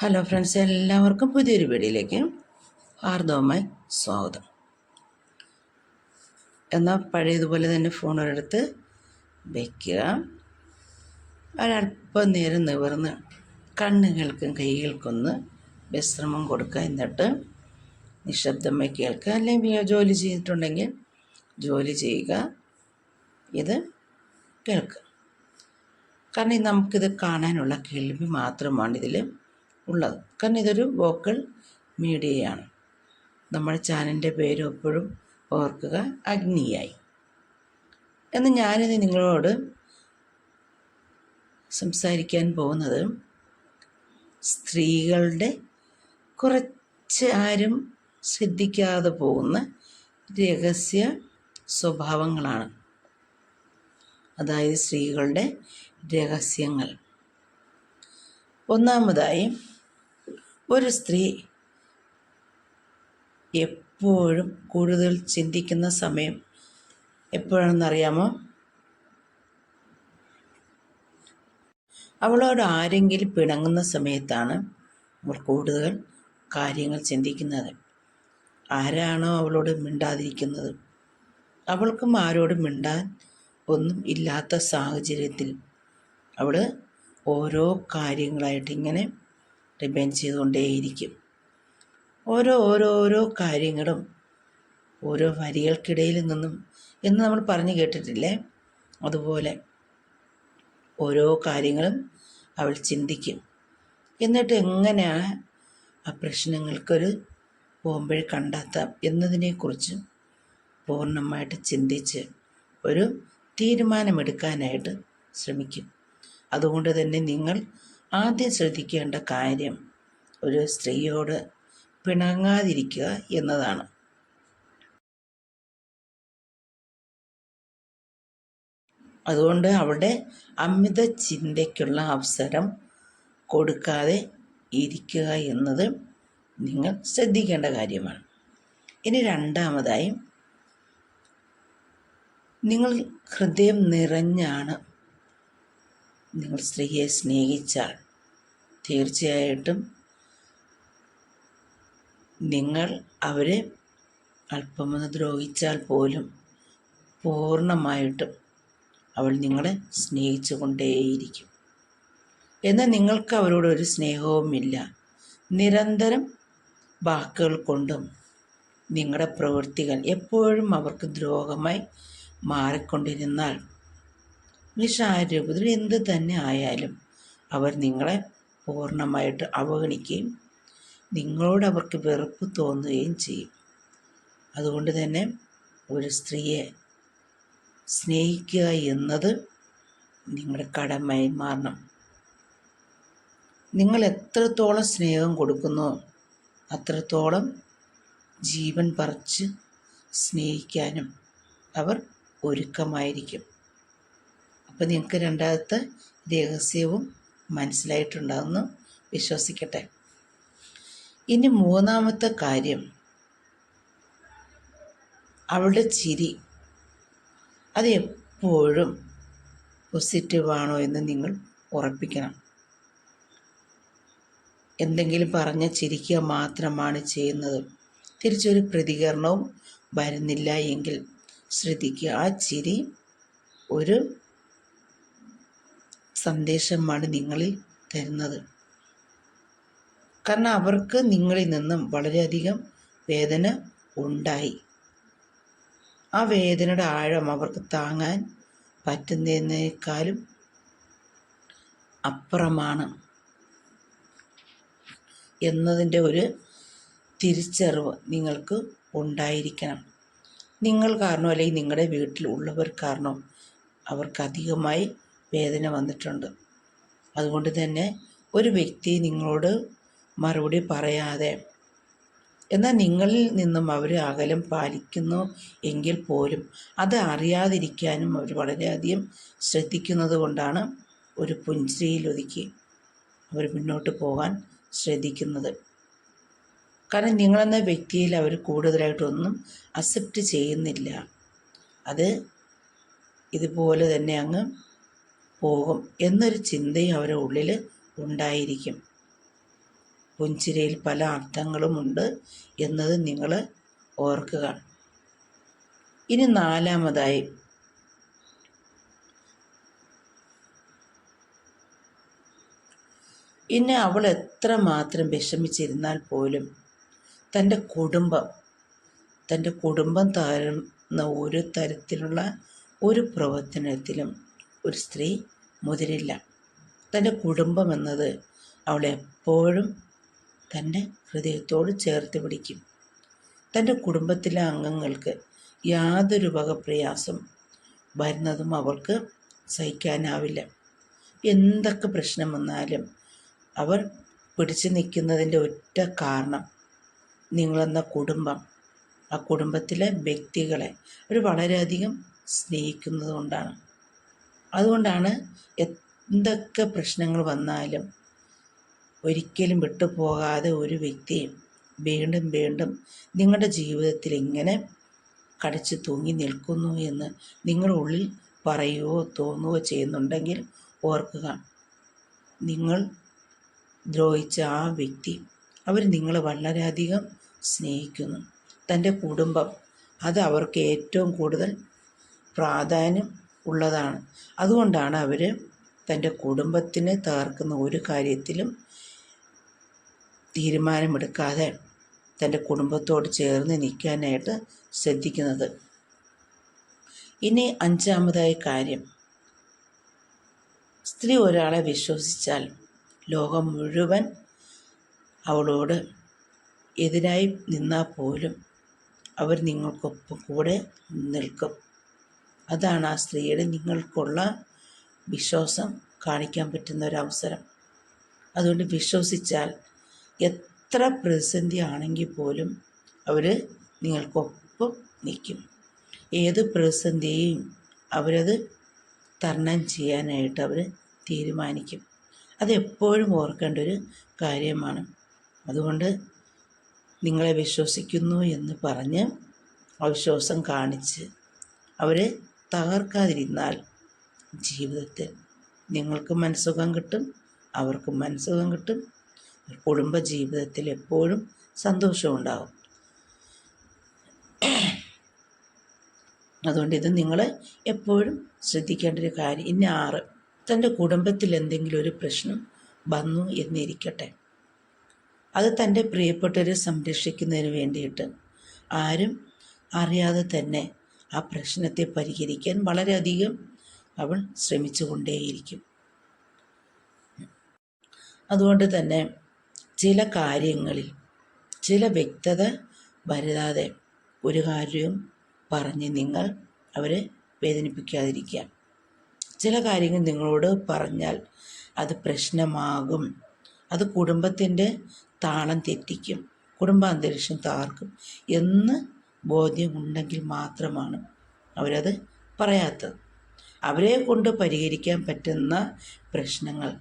Hello friends എല്ലാവർക്കും പുതിയൊരു വീഡിയോയിലേക്ക് ഹാർദവമായി സ്വാഗതം. എന്നാൽ പഴയതുപോലെ തന്നെ ഫോൺ ഒരിടത്ത് വയ്ക്കുക ഒരല്പം നേരം നിവർന്ന് കണ്ണുകൾക്കും കൈകൾക്കൊന്ന് വിശ്രമം കൊടുക്കുക. എന്നിട്ട് നിശബ്ദമായി കേൾക്കുക. അല്ലെങ്കിൽ ജോലി ചെയ്തിട്ടുണ്ടെങ്കിൽ ജോലി ചെയ്യുക. ഇത് കേൾക്കുക. കാരണം നമുക്കിത് കാണാനുള്ള കേൾവി മാത്രമാണ് ഇതിൽ ഉള്ളത്. കാരണം ഇതൊരു വോക്കൽ മീഡിയയാണ്. നമ്മുടെ ചാനലിന്റെ പേര് എപ്പോഴും ഓർക്കുക അഗ്നിയായി. എന്ന് ഞാനിത് നിങ്ങളോട് സംസാരിക്കാൻ പോകുന്നത് സ്ത്രീകളുടെ കുറച്ച് ആരും ശ്രദ്ധിക്കാതെ പോകുന്ന രഹസ്യ സ്വഭാവങ്ങളാണ്. അതായത് സ്ത്രീകളുടെ രഹസ്യങ്ങൾ. ഒന്നാമതായി ഒരു സ്ത്രീ എപ്പോഴും കൂടുതൽ ചിന്തിക്കുന്ന സമയം എപ്പോഴാണെന്നറിയാമോ? അവളോട് ആരെങ്കിലും പിണങ്ങുന്ന സമയത്താണ് അവൾ കൂടുതൽ കാര്യങ്ങൾ ചിന്തിക്കുന്നത്. ആരാണോ അവളോട് മിണ്ടാതിരിക്കുന്നത്. അവൾക്കും ആരോടും മിണ്ടാൻ ഒന്നും ഇല്ലാത്ത സാഹചര്യത്തിൽ അവൾ ഓരോ കാര്യങ്ങളായിട്ട് ഇങ്ങനെ ഡിപെൻഡ് ചെയ്തുകൊണ്ടേയിരിക്കും. ഓരോ ഓരോ ഓരോ കാര്യങ്ങളും ഓരോ വരികൾക്കിടയിൽ നിന്നും എന്ന് നമ്മൾ പറഞ്ഞു കേട്ടിട്ടില്ലേ? അതുപോലെ ഓരോ കാര്യങ്ങളും അവൾ ചിന്തിക്കും. എന്നിട്ട് എങ്ങനെയാണ് ആ പ്രശ്നങ്ങൾക്കൊരു പോകുമ്പോഴേ കണ്ടെത്താം എന്നതിനെക്കുറിച്ച് പൂർണമായിട്ട് ചിന്തിച്ച് ഒരു തീരുമാനമെടുക്കാനായിട്ട് ശ്രമിക്കും. അതുകൊണ്ട് തന്നെ നിങ്ങൾ ആദ്യം ശ്രദ്ധിക്കേണ്ട കാര്യം ഒരു സ്ത്രീയോട് പിണങ്ങാതിരിക്കുക എന്നതാണ്. അതുകൊണ്ട് അവിടെ അമിത ചിന്തയ്ക്കുള്ള അവസരം കൊടുക്കാതെ ഇരിക്കുക എന്നത് നിങ്ങൾ ശ്രദ്ധിക്കേണ്ട കാര്യമാണ്. ഇനി രണ്ടാമതായി നിങ്ങൾ ഹൃദയം നിറഞ്ഞാണ് നിങ്ങൾ സ്ത്രീയെ സ്നേഹിച്ചാൽ തീർച്ചയായിട്ടും നിങ്ങൾ അവരെ അല്പമൊന്ന് ദ്രോഹിച്ചാൽ പോലും പൂർണമായിട്ടും അവൾ നിങ്ങളെ സ്നേഹിച്ചു കൊണ്ടേയിരിക്കും എന്നാൽ നിങ്ങൾക്ക് അവരോട് ഒരു സ്നേഹവുമില്ല നിരന്തരം വാക്കുകൾ കൊണ്ടും നിങ്ങളുടെ പ്രവൃത്തികൾ എപ്പോഴും അവർക്ക് ദ്രോഹമായി മാറിക്കൊണ്ടിരുന്നാൽ നിശാരൂപത്തിൽ എന്ത് തന്നെ ആയാലും അവർ നിങ്ങളെ പൂർണമായിട്ട് അവഗണിക്കുകയും നിങ്ങളോട് അവർക്ക് വെറുപ്പ് തോന്നുകയും ചെയ്യും. അതുകൊണ്ട് തന്നെ ഒരു സ്ത്രീയെ സ്നേഹിക്കുക എന്നത് നിങ്ങളുടെ കടമയായി മാറണം. നിങ്ങൾ എത്രത്തോളം സ്നേഹം കൊടുക്കുന്നു അത്രത്തോളം ജീവൻ പറിച്ച് സ്നേഹിക്കാനും അവർ ഒരുക്കമായിരിക്കും. അപ്പോൾ നിങ്ങൾക്ക് രണ്ടാമത്തെ രഹസ്യവും മനസ്സിലായിട്ടുണ്ടാകുന്നു വിശ്വസിക്കട്ടെ. ഇനി മൂന്നാമത്തെ കാര്യം. അവളുടെ ചിരി അത് എപ്പോഴും പോസിറ്റീവാണോ എന്ന് നിങ്ങൾ ഉറപ്പിക്കണം. എന്തെങ്കിലും പറഞ്ഞ് ചിരിക്കുക മാത്രമാണ് ചെയ്യുന്നത്. തിരിച്ചൊരു പ്രതികരണവും വരുന്നില്ല എങ്കിൽ ശ്രദ്ധിക്കുക. ആ ചിരി ഒരു സന്ദേശമാണ് നിങ്ങളിൽ തരുന്നത്. കാരണം അവർക്ക് നിങ്ങളിൽ നിന്നും വളരെയധികം വേദന ഉണ്ടായി. ആ വേദനയുടെ ആഴം അവർക്ക് താങ്ങാൻ പറ്റുന്നതിനേക്കാളും അപ്പുറമാണ് എന്നതിന്റെ ഒരു തിരിച്ചറിവ് നിങ്ങൾക്ക് ഉണ്ടായിരിക്കണം. നിങ്ങൾ കാരണം അല്ലെങ്കിൽ നിങ്ങളുടെ വീട്ടിൽ ഉള്ളവർ കാരണം അവർക്ക് അധികമായി വേദന വന്നിട്ടുണ്ട്. അതുകൊണ്ട് തന്നെ ഒരു വ്യക്തി നിങ്ങളോട് മറുപടി പറയാതെ എന്നാൽ നിങ്ങളിൽ നിന്നും അവർ അകലം പാലിക്കുന്നു എങ്കിൽ പോലും അത് അറിയാതിരിക്കാനും അവർ വളരെയധികം ശ്രദ്ധിക്കുന്നത് കൊണ്ടാണ് ഒരു പുഞ്ചിരിയിലൊതുക്കി അവർ മുന്നോട്ട് പോകാൻ ശ്രദ്ധിക്കുന്നത്. കാരണം നിങ്ങളെന്ന വ്യക്തിയിൽ അവർ കൂടുതലായിട്ടൊന്നും അക്സെപ്റ്റ് ചെയ്യുന്നില്ല. അത് ഇതുപോലെ തന്നെ അങ്ങ് പോകും എന്നൊരു ചിന്തയും അവരുടെ ഉള്ളിൽ ഉണ്ടായിരിക്കും. പുഞ്ചിരിയിൽ പല അർത്ഥങ്ങളുമുണ്ട് എന്നത് നിങ്ങൾ ഓർക്കുക. ഇനി നാലാമതായി. ഇനി അവൾ എത്ര മാത്രം വിഷമിച്ചിരുന്നാൽ പോലും തന്റെ കുടുംബം തന്റെ കുടുംബം താഴുന്ന ഒരു തരത്തിലുള്ള ഒരു പ്രവർത്തനത്തിലും ഒരു സ്ത്രീ മുതിരില്ല. തന്റെ കുടുംബം എന്നത് അവളെപ്പോഴും തന്റെ ഹൃദയത്തോട് ചേർത്ത് പിടിക്കും. തന്റെ കുടുംബത്തിലെ അംഗങ്ങൾക്ക് യാതൊരു വക പ്രയാസം വരുന്നതും അവൾക്ക് സഹിക്കാനാവില്ല. എന്തൊക്കെ പ്രശ്നം വന്നാലും അവർ പിടിച്ചു നിൽക്കുന്നതിന്റെ ഒറ്റ കാരണം നിങ്ങളെന്ന കുടുംബം. ആ കുടുംബത്തിലെ വ്യക്തികളെ അവർ വളരെയധികം സ്നേഹിക്കുന്നത് കൊണ്ടാണ് അതുകൊണ്ടാണ് എന്തൊക്കെ പ്രശ്നങ്ങൾ വന്നാലും ഒരിക്കലും വിട്ടുപോകാതെ ഒരു വ്യക്തിയും വീണ്ടും വീണ്ടും നിങ്ങളുടെ ജീവിതത്തിൽ എങ്ങനെ കടിച്ചു തൂങ്ങി നിൽക്കുന്നു എന്ന് നിങ്ങളുടെ ഉള്ളിൽ പറയുകയോ തോന്നുകയോ ചെയ്യുന്നുണ്ടെങ്കിൽ ഓർക്കുക നിങ്ങൾ ദ്രോഹിച്ച ആ വ്യക്തി അവർ നിങ്ങളെ വളരെയധികം സ്നേഹിക്കുന്നു. തന്റെ കുടുംബം അത് അവർക്ക് ഏറ്റവും കൂടുതൽ പ്രാധാന്യം ഉള്ളതാണ്. അതുകൊണ്ടാണ് അവർ തന്റെ കുടുംബത്തിനെ തകർക്കുന്ന ഒരു കാര്യത്തിലും തീരുമാനമെടുക്കാതെ തന്റെ കുടുംബത്തോട് ചേർന്ന് നിൽക്കാനായിട്ട് ശ്രദ്ധിക്കുന്നത്. ഇനി അഞ്ചാമതായ കാര്യം. സ്ത്രീ ഒരാളെ വിശ്വസിച്ചാൽ ലോകം മുഴുവൻ അവളോട് എതിരായി നിന്നാൽ പോലും അവർ നിങ്ങൾക്കൊപ്പം കൂടെ നിൽക്കും. അതാണ് ആ സ്ത്രീയുടെ നിങ്ങൾക്കുള്ള വിശ്വാസം കാണിക്കാൻ പറ്റുന്ന ഒരു അവസരം. അതുകൊണ്ട് വിശ്വസിച്ചാൽ എത്ര പ്രതിസന്ധി ആണെങ്കിൽ പോലും അവർ നിങ്ങൾക്കൊപ്പം നിൽക്കും. ഏത് പ്രതിസന്ധിയെയും അവരത് തരണം ചെയ്യാനായിട്ട് അവർ തീരുമാനിക്കും. അതെപ്പോഴും ഓർക്കേണ്ട ഒരു കാര്യമാണ്. അതുകൊണ്ട് നിങ്ങളെ വിശ്വസിക്കുന്നു എന്ന് പറഞ്ഞ് അവിശ്വാസം കാണിച്ച് അവരെ തകർക്കാതിരുന്നാൽ ജീവിതത്തിൽ നിങ്ങൾക്ക് മനസ്സുഖം കിട്ടും അവർക്കും മനസ്സുഖം കിട്ടും. കുടുംബ ജീവിതത്തിൽ എപ്പോഴും സന്തോഷമുണ്ടാകും അതുകൊണ്ട് ഇത് നിങ്ങൾ എപ്പോഴും ശ്രദ്ധിക്കേണ്ട ഒരു കാര്യം ഇനി ആറ്. തന്റെ കുടുംബത്തിൽ എന്തെങ്കിലും ഒരു പ്രശ്നം വന്നു എന്നിരിക്കട്ടെ. അത് തന്റെ പ്രിയപ്പെട്ടവരെ സംരക്ഷിക്കുന്നതിന് വേണ്ടിയിട്ട് ആരും അറിയാതെ തന്നെ ആ പ്രശ്നത്തെ പരിഹരിക്കാൻ വളരെയധികം അവൾ ശ്രമിച്ചുകൊണ്ടേയിരിക്കും. അതുകൊണ്ട് തന്നെ ചില കാര്യങ്ങളിൽ ചില വ്യക്തത വരുതാതെ ഒരു കാര്യവും പറഞ്ഞ് നിങ്ങൾ അവരെ വേദനിപ്പിക്കാതിരിക്കുക. ചില കാര്യങ്ങൾ നിങ്ങളോട് പറഞ്ഞാൽ അത് പ്രശ്നമാകും. അത് കുടുംബത്തിന്റെ താളം തെറ്റിക്കും. കുടുംബാന്തരീക്ഷം താർക്കും എന്ന് ബോധ്യമുണ്ടെങ്കിൽ മാത്രമാണ് അവരത് പറയാത്തത്. അവരെ കൊണ്ട് പരിഹരിക്കാൻ പറ്റുന്ന പ്രശ്നങ്ങൾ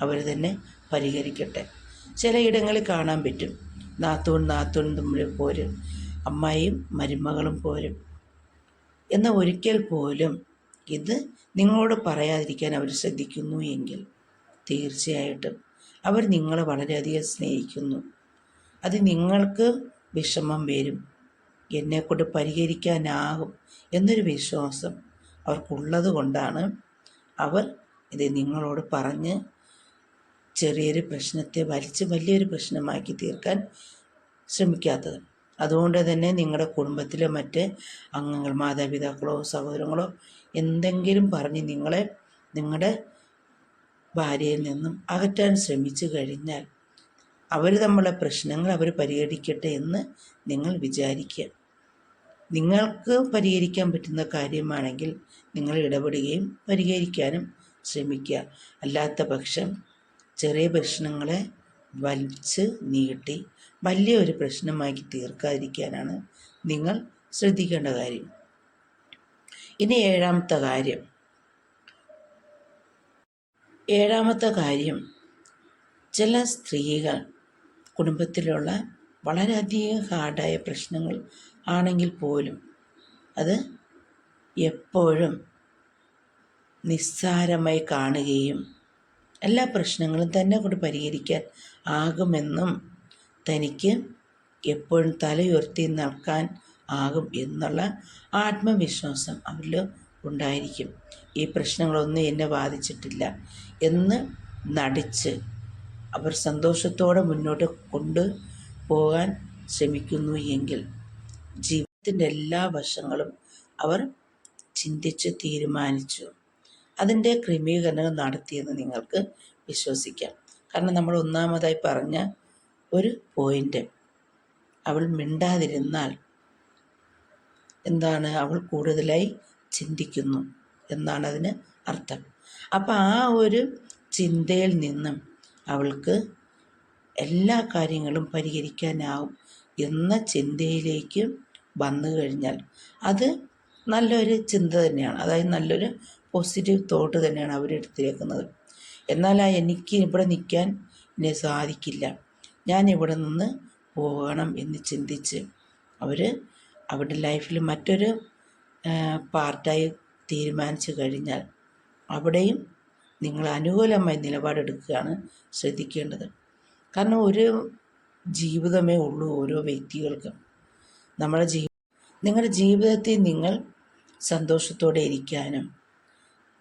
അവർ തന്നെ പരിഹരിക്കട്ടെ. ചിലയിടങ്ങളിൽ കാണാൻ പറ്റും. നാത്തൂൺ നാത്തൂൺ തമ്മിൽ പോരും. അമ്മായിയും മരുമകളും പോരും. എന്നാൽ ഒരിക്കൽ പോലും ഇത് നിങ്ങളോട് പറയാതിരിക്കാൻ അവർ ശ്രദ്ധിക്കുന്നു എങ്കിൽ തീർച്ചയായിട്ടും അവർ നിങ്ങളെ വളരെയധികം സ്നേഹിക്കുന്നു. അത് നിങ്ങൾക്ക് വിഷമം വരും. എന്നെക്കൊണ്ട് പരിഹരിക്കാനാകും എന്നൊരു വിശ്വാസം അവർക്കുള്ളത് കൊണ്ടാണ് അവർ ഇത് നിങ്ങളോട് പറഞ്ഞ് ചെറിയൊരു പ്രശ്നത്തെ വലിച്ച് വലിയൊരു പ്രശ്നമാക്കി തീർക്കാൻ ശ്രമിക്കാത്തത്. അതുകൊണ്ട് തന്നെ നിങ്ങളുടെ കുടുംബത്തിലെ മറ്റ് അംഗങ്ങൾ മാതാപിതാക്കളോ സഹോദരങ്ങളോ എന്തെങ്കിലും പറഞ്ഞ് നിങ്ങളെ നിങ്ങളുടെ ഭാര്യയിൽ നിന്നും അകറ്റാൻ ശ്രമിച്ചു കഴിഞ്ഞാൽ അവർ തമ്മിലുള്ള പ്രശ്നങ്ങൾ അവർ പരിഹരിക്കട്ടെ എന്ന് നിങ്ങൾ വിചാരിക്കുക. നിങ്ങൾക്ക് പരിഹരിക്കാൻ പറ്റുന്ന കാര്യമാണെങ്കിൽ നിങ്ങൾ ഇടപെടുകയും പരിഹരിക്കാനും ശ്രമിക്കുക. അല്ലാത്ത പക്ഷം ചെറിയ പ്രശ്നങ്ങളെ വലിച്ച് നീട്ടി വലിയ ഒരു പ്രശ്നമാക്കി തീർക്കാതിരിക്കാനാണ് നിങ്ങൾ ശ്രദ്ധിക്കേണ്ട കാര്യം. ഇനി ഏഴാമത്തെ കാര്യം. ഏഴാമത്തെ കാര്യം ചില സ്ത്രീകൾ കുടുംബത്തിലുള്ള വളരെയധികം ഹാർഡായ പ്രശ്നങ്ങൾ ആണെങ്കിൽ പോലും അത് എപ്പോഴും നിസ്സാരമായി കാണുകയും എല്ലാ പ്രശ്നങ്ങളും തന്നെ കൊണ്ട് പരിഹരിക്കാൻ ആകുമെന്നും തനിക്ക് എപ്പോഴും തലയുയർത്തി നിൽക്കാൻ ആകും എന്നുള്ള ആത്മവിശ്വാസം അവരിൽ ഉണ്ടായിരിക്കും. ഈ പ്രശ്നങ്ങളൊന്നും എന്നെ ബാധിച്ചിട്ടില്ല എന്ന് നടിച്ച് അവർ സന്തോഷത്തോടെ മുന്നോട്ട് കൊണ്ട് പോകാൻ ശ്രമിക്കുന്നു എങ്കിൽ ജീവിതത്തിന്റെ എല്ലാ വശങ്ങളും അവർ ചിന്തിച്ച് തീരുമാനിച്ചു. അതിന്റെ ക്രമീകരണങ്ങൾ നടത്തിയെന്ന് നിങ്ങൾക്ക് വിശ്വസിക്കാം. കാരണം നമ്മൾ ഒന്നാമതായി പറഞ്ഞ ഒരു പോയിന്റ്. അവൾ മിണ്ടാതിരുന്നാൽ എന്താണ്? അവൾ കൂടുതലായി ചിന്തിക്കുന്നു എന്നാണ് അതിന് അർത്ഥം. അപ്പം ആ ഒരു ചിന്തയിൽ നിന്നും അവൾക്ക് എല്ലാ കാര്യങ്ങളും പരിഹരിക്കാനാവും എന്ന ചിന്തയിലേക്ക് വന്നു കഴിഞ്ഞാൽ അത് നല്ലൊരു ചിന്ത തന്നെയാണ്. അതായത് നല്ലൊരു പോസിറ്റീവ് തോട്ട് തന്നെയാണ് അവരെടുത്തിരിക്കുന്നത് എന്നാൽ ആ എനിക്ക് ഇവിടെ നിൽക്കാൻ എന്നെ സാധിക്കില്ല. ഞാൻ ഇവിടെ നിന്ന് പോകണം എന്ന് ചിന്തിച്ച് അവർ അവരുടെ ലൈഫിൽ മറ്റൊരു പാർട്ടായി തീരുമാനിച്ചു കഴിഞ്ഞാൽ അവിടെയും നിങ്ങൾ അനുകൂലമായി നിലപാടെടുക്കുകയാണ് ശ്രദ്ധിക്കേണ്ടത്. കാരണം ഒരു ജീവിതമേ ഉള്ളൂ ഓരോ വ്യക്തികൾക്കും. നമ്മുടെ ജീ നിങ്ങളുടെ ജീവിതത്തിൽ നിങ്ങൾ സന്തോഷത്തോടെ ഇരിക്കാനും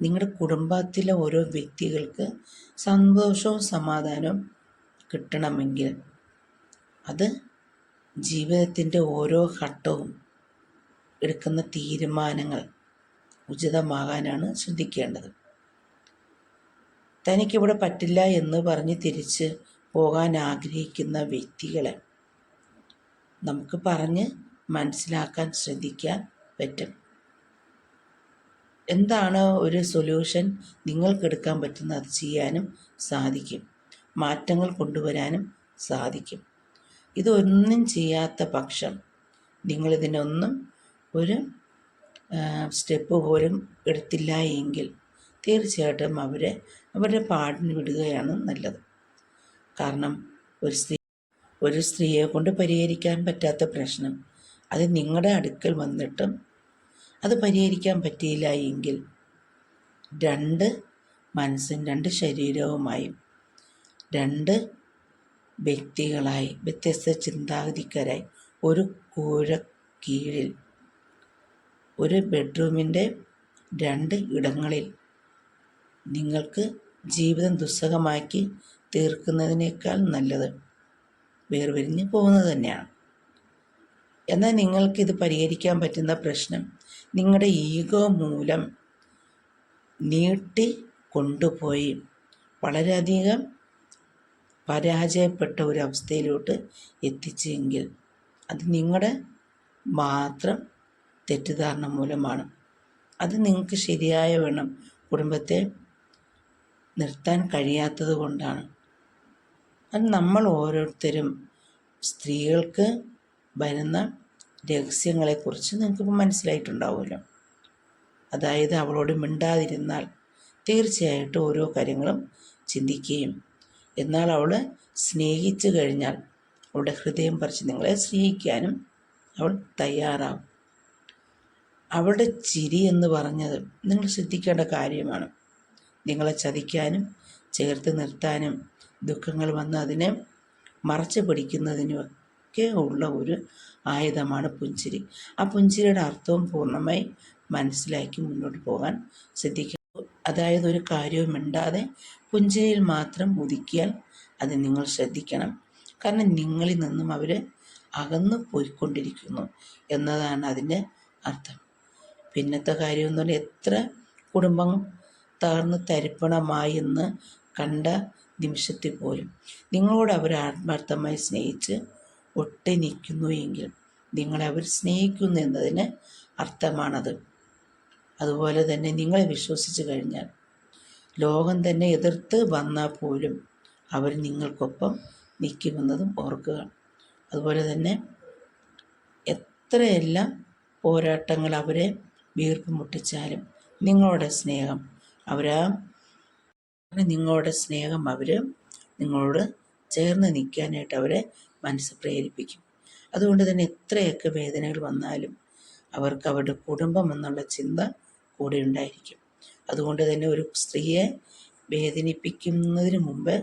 നിങ്ങളുടെ കുടുംബത്തിലെ ഓരോ വ്യക്തികൾക്ക് സന്തോഷവും സമാധാനവും കിട്ടണമെങ്കിൽ അത് ജീവിതത്തിന്റെ ഓരോ ഘട്ടവും എടുക്കുന്ന തീരുമാനങ്ങൾ ഉചിതമാകാനാണ് ശ്രദ്ധിക്കേണ്ടത്. തനിക്കിവിടെ പറ്റില്ല എന്ന് പറഞ്ഞ് തിരിച്ച് പോകാൻ ആഗ്രഹിക്കുന്ന വ്യക്തികളെ നമുക്ക് പറഞ്ഞ് മനസ്സിലാക്കാൻ ശ്രദ്ധിക്കാൻ പറ്റും. എന്താണ് ഒരു സൊല്യൂഷൻ? നിങ്ങൾക്കെടുക്കാൻ പറ്റുന്ന അത് ചെയ്യാനും സാധിക്കും. മാറ്റങ്ങൾ കൊണ്ടുവരാനും സാധിക്കും. ഇതൊന്നും ചെയ്യാത്ത പക്ഷം നിങ്ങളിതിനൊന്നും ഒരു സ്റ്റെപ്പ് പോലും എടുത്തില്ല എങ്കിൽ തീർച്ചയായിട്ടും അവരെ അവരുടെ പാടിന് വിടുകയാണ് നല്ലത്. കാരണം ഒരു സ്ത്രീ ഒരു സ്ത്രീയെ കൊണ്ട് പരിഹരിക്കാൻ പറ്റാത്ത പ്രശ്നം. അത് നിങ്ങളുടെ അടുക്കൽ വന്നിട്ടും അത് പരിഹരിക്കാൻ പറ്റിയില്ല എങ്കിൽ രണ്ട് മനസ്സും രണ്ട് ശരീരവുമായും രണ്ട് വ്യക്തികളായി വ്യത്യസ്ത ചിന്താഗതിക്കാരായി ഒരു കൂര കീഴിൽ ഒരു ബെഡ്റൂമിന്റെ രണ്ട് ഇടങ്ങളിൽ നിങ്ങൾക്ക് ജീവിതം ദുസ്സഹമാക്കി തീർക്കുന്നതിനേക്കാൾ നല്ലത് വേർപിരിഞ്ഞ് പോകുന്നത് തന്നെയാണ്. എന്നാൽ നിങ്ങൾക്കിത് പരിഹരിക്കാൻ പറ്റുന്ന പ്രശ്നം നിങ്ങളുടെ ഈഗോ മൂലം നീട്ടി കൊണ്ടുപോയി വളരെയധികം പരാജയപ്പെട്ട ഒരു അവസ്ഥയിലോട്ട് എത്തിച്ചെങ്കിൽ അത് നിങ്ങളുടെ മാത്രം തെറ്റിദ്ധാരണ മൂലമാണ്. അത് നിങ്ങൾക്ക് ശരിയായ വേണം കുടുംബത്തെ നിർത്താൻ കഴിയാത്തത് കൊണ്ടാണ്. അത് നമ്മൾ ഓരോരുത്തരും സ്ത്രീകൾക്ക് വരുന്ന രഹസ്യങ്ങളെക്കുറിച്ച് നിങ്ങൾക്കിപ്പോൾ മനസ്സിലായിട്ടുണ്ടാവുമല്ലോ. അതായത് അവളോട് മിണ്ടാതിരുന്നാൽ തീർച്ചയായിട്ടും ഓരോ കാര്യങ്ങളും ചിന്തിക്കുകയും എന്നാൽ അവൾ സ്നേഹിച്ചു കഴിഞ്ഞാൽ അവളുടെ ഹൃദയം പറിച്ച് നിങ്ങളെ സ്നേഹിക്കാനും അവൾ തയ്യാറാവും അവളുടെ ചിരി എന്ന് പറഞ്ഞത് നിങ്ങൾ ശ്രദ്ധിക്കേണ്ട കാര്യമാണ്. നിങ്ങളെ ചതിക്കാനും ചേർത്ത് നിർത്താനും ദുഃഖങ്ങൾ വന്ന് അതിനെ മറച്ചു പിടിക്കുന്നതിനുമൊക്കെ ഉള്ള ഒരു ആയുധമാണ് പുഞ്ചിരി. ആ പുഞ്ചിരിയുടെ അർത്ഥവും പൂർണമായി മനസ്സിലാക്കി മുന്നോട്ട് പോകാൻ ശ്രദ്ധിക്കുക. അതായത് ഒരു കാര്യവും ഇണ്ടാതെ പുഞ്ചിരിയിൽ മാത്രം ഉദിക്കിയാൽ അത് നിങ്ങൾ ശ്രദ്ധിക്കണം. കാരണം നിങ്ങളിൽ നിന്നും അവർ അകന്നു പോയിക്കൊണ്ടിരിക്കുന്നു എന്നതാണ് അതിന്റെ അർത്ഥം. പിന്നത്തെ കാര്യം എന്ന് പറഞ്ഞാൽ എത്ര കുടുംബം തകർന്ന് തരിപ്പണമായി എന്ന് കണ്ട നിമിഷത്തിൽ പോലും. നിങ്ങളോട് അവർ ആത്മാർത്ഥമായി സ്നേഹിച്ച് ഒട്ടി നിൽക്കുന്നു എങ്കിൽ നിങ്ങളെ സ്നേഹിക്കുന്നു എന്നതിന് അർത്ഥമാണത്. അതുപോലെ തന്നെ നിങ്ങളെ വിശ്വസിച്ച് കഴിഞ്ഞാൽ ലോകം തന്നെ എതിർത്ത് വന്നാൽ പോലും അവർ നിങ്ങൾക്കൊപ്പം നിൽക്കുമെന്നതും ഓർക്കുക. അതുപോലെ തന്നെ എത്രയെല്ലാം പോരാട്ടങ്ങൾ അവരെ വീർപ്പ് മുട്ടിച്ചാലും നിങ്ങളുടെ സ്നേഹം അവരാ നിങ്ങളുടെ സ്നേഹം അവർ നിങ്ങളോട് ചേർന്ന് നിൽക്കാനായിട്ട് അവരെ മനസ്സ് പ്രേരിപ്പിക്കും. അതുകൊണ്ട് തന്നെ എത്രയൊക്കെ വേദനകൾ വന്നാലും അവർക്ക് അവരുടെ കുടുംബം എന്നുള്ള ചിന്ത കൂടെ ഉണ്ടായിരിക്കും. അതുകൊണ്ട് തന്നെ ഒരു സ്ത്രീയെ വേദനിപ്പിക്കുന്നതിന് മുമ്പ്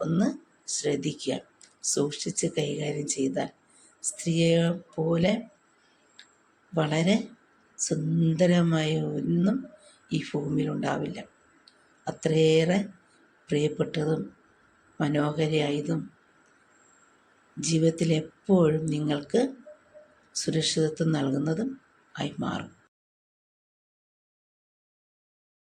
ഒന്ന് ശ്രദ്ധിക്കുക. സൂക്ഷിച്ച് കൈകാര്യം ചെയ്താൽ സ്ത്രീയെ പോലെ വളരെ സുന്ദരമായ ഒന്നും ഈ ഭൂമിയിലുണ്ടാവില്ല അത്രയേറെ പ്രിയപ്പെട്ടതും മനോഹരിയായതും ജീവിതത്തിൽ എപ്പോഴും നിങ്ങൾക്ക് സുരക്ഷിതത്വം നൽകുന്നതും ആയി മാറും.